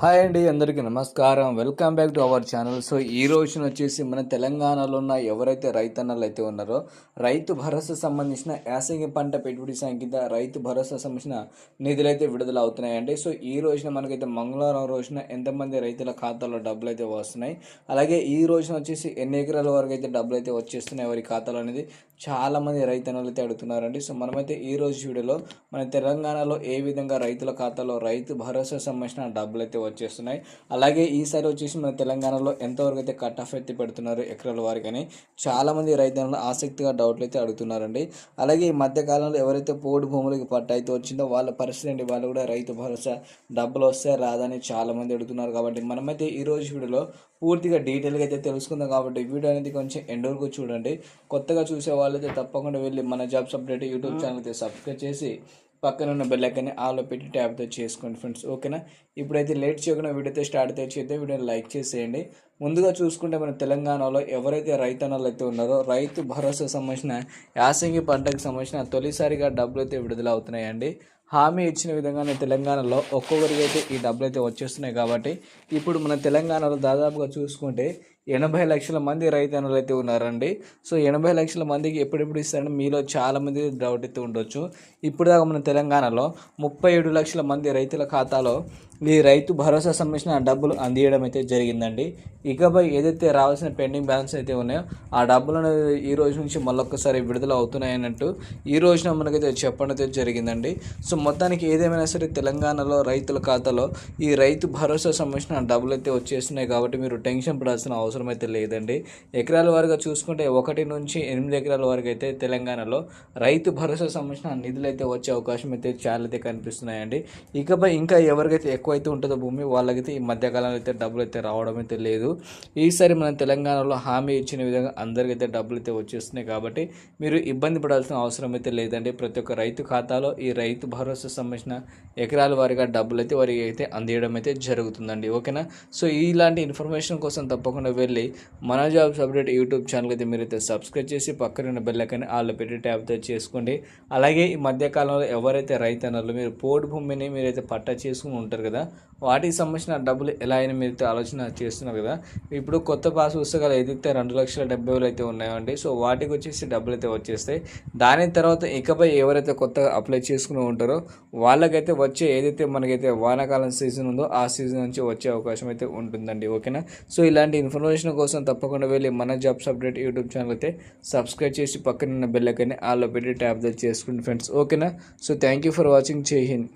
Hi అండి అందరికీ నమస్కారం. Welcome back to our channel. So ఈ రోజున వచ్చేసి మన తెలంగాణలో ఉన్న ఎవరైతే రైతన్నలు అయితే ఉన్నారో రైతు భరోసా సంబంధించిన యాసంగి పంట పెట్టుబడి సంఖ్య రైతు భరోసా సంబంధించిన నిధులు అయితే విడుదల అవుతున్నాయండి సో ఈ రోజున మనకైతే మంగళవారం రోజున ఎంతమంది రైతుల ఖాతాలో డబ్బులు అయితే వస్తున్నాయి. అలాగే ఈ రోజున వచ్చేసి ఎన్ని ఎకరాల వరకు అయితే డబ్బులు అయితే వచ్చేస్తున్నాయి ఎవరి ఖాతాలో అనేది చాలామంది రైతన్నలు అయితే అడుగుతున్నారండి. సో మనమైతే ఈ రోజు వీడియోలో మన తెలంగాణలో ఏ విధంగా రైతుల ఖాతాలో రైతు భరోసా సంబంధించిన డబ్బులు అయితే వచ్చేస్తున్నాయి. అలాగే ఈసారి వచ్చేసి మన తెలంగాణలో ఎంతవరకు అయితే కట్ ఆఫ్ ఎత్తి పెడుతున్నారు ఎకరాల వారికి అని చాలామంది రైతులను ఆసక్తిగా డౌట్లు అయితే అడుగుతున్నారండి. అలాగే ఈ మధ్యకాలంలో ఎవరైతే పోడు భూములకి పట్ట అయితే వచ్చిందో వాళ్ళ పరిస్థితి అండి వాళ్ళు కూడా రైతు భరోసా డబ్బులు వస్తే రాదని చాలామంది అడుగుతున్నారు. కాబట్టి మనమైతే ఈ రోజు వీడియోలో పూర్తిగా డీటెయిల్గా అయితే తెలుసుకుందాం. కాబట్టి వీడియో అనేది కొంచెం ఎండ్ వరకు చూడండి. కొత్తగా చూసే వాళ్ళైతే తప్పకుండా వెళ్ళి మన జాబ్స్ అప్డేట్ యూట్యూబ్ ఛానల్ అయితే సబ్స్క్రైబ్ చేసి పక్కన ఉన్న బెల్ ఐకాన్ పెట్టి ట్యాబ్తో చేసుకోండి ఫ్రెండ్స్ ఓకేనా ఇప్పుడైతే లేట్ చేయకుండా వీడియోతో స్టార్ట్ అయితే చేద్దాం. వీడియోని లైక్ చేసేయండి. ముందుగా చూసుకుంటే మన తెలంగాణలో ఎవరైతే రైతన్నలు అయితే ఉన్నారో రైతు భరోసా సంబంధించిన యాసంగి పంటకు సంబంధించిన తొలిసారిగా డబ్బులు అయితే విడుదల అవుతున్నాయండి హామీ ఇచ్చిన విధంగానే తెలంగాణలో ఒక్కొక్కరికి అయితే ఈ డబ్బులు అయితే వచ్చేస్తున్నాయి కాబట్టి ఇప్పుడు మన తెలంగాణలో దాదాపుగా చూసుకుంటే ఎనభై లక్షల మంది రైతన్నులు అయితే ఉన్నారండి. సో ఎనభై లక్షల మందికి ఎప్పుడెప్పుడు ఇస్తారని మీలో చాలామంది డౌట్ అయితే ఉండొచ్చు. ఇప్పుడు దాకా మన తెలంగాణలో ముప్పై ఏడు లక్షల మంది రైతుల ఖాతాలో ఈ రైతు భరోసా సంబంధించిన డబ్బులు అందియడం అయితే జరిగిందండి. ఇకపై ఏదైతే రావాల్సిన పెండింగ్ బ్యాలెన్స్ అయితే ఉన్నాయో ఆ డబ్బులను ఈ రోజు నుంచి మళ్ళొక్కసారి విడుదల అవుతున్నాయన్నట్టు ఈ రోజున మనకైతే చెప్పడం అయితే జరిగిందండి. సో మొత్తానికి ఏదేమైనా సరే తెలంగాణలో రైతుల ఖాతాలో ఈ రైతు భరోసా సంబంధించిన డబ్బులు అయితే వచ్చేస్తున్నాయి కాబట్టి మీరు టెన్షన్ పడాల్సిన అవసరం అయితే లేదండి. ఎకరాల వారుగా చూసుకుంటే ఒకటి నుంచి ఎనిమిది ఎకరాల వరకు అయితే తెలంగాణలో రైతు భరోసా సంబంధించిన నిధులు అయితే వచ్చే అవకాశం అయితే చాలా అయితే కనిపిస్తున్నాయండి. ఇకపై ఇంకా ఎవరికైతే ఎక్కువైతే ఉంటుందో భూమి వాళ్ళకైతే ఈ మధ్యకాలంలో అయితే డబ్బులు అయితే రావడం అయితే లేదు. ఈసారి మన తెలంగాణలో హామీ ఇచ్చిన విధంగా అందరికైతే డబ్బులు అయితే వచ్చేస్తున్నాయి కాబట్టి మీరు ఇబ్బంది పడాల్సిన అవసరం అయితే లేదండి. ప్రతి ఒక్క రైతు ఖాతాలో ఈ రైతు భరోసా సంబంధించిన ఎకరాల వారిగా డబ్బులు అయితే వారికి అయితే అందియడం అయితే జరుగుతుందండి. ఓకేనా? సో ఇలాంటి ఇన్ఫర్మేషన్ కోసం తప్పకుండా వెళ్ళి మన జాబ్స్ అప్డేట్ యూట్యూబ్ ఛానల్ అయితే మీరైతే సబ్స్క్రైబ్ చేసి పక్కన ఉన్న బెల్ పెట్టి ట్యాబ్తో చేసుకోండి. అలాగే ఈ మధ్యకాలంలో ఎవరైతే రైతన్నలు మీరు పోటు భూమిని మీరైతే పట్టా చేసుకుని ఉంటారు కదా వాటికి సంబంధించిన డబ్బులు ఎలా అయినా మీరైతే ఆలోచన చేస్తున్నారు కదా. ఇప్పుడు కొత్త పాస్ పుస్తకాలు ఎదిగితే రెండు లక్షల డెబ్బై వేలు అయితే ఉన్నాయండి. సో వాటికి వచ్చేసి డబ్బులు అయితే వచ్చేస్తాయి. దాని తర్వాత ఇకపై ఎవరైతే కొత్తగా అప్లై చేసుకుని ఉంటారో వాళ్ళకైతే వచ్చే ఏదైతే మనకైతే వానాకాలం సీజన్ ఉందో ఆ సీజన్ నుంచి వచ్చే అవకాశం అయితే ఉంటుందండి. ఓకేనా? సో ఇలాంటి ఇన్ఫర్మేషన్ కోసం తప్పకుండా వెళ్ళి మన జాబ్స్ అప్డేట్ యూట్యూబ్ ఛానల్ అయితే సబ్స్క్రైబ్ చేసి పక్కన ఉన్న బెల్లకని ఐకాన్ని ఆల్లో పెట్టి ట్యాప్ చేసుకోండి ఫ్రెండ్స్ ఓకేనా so thank you for watching జై హింద్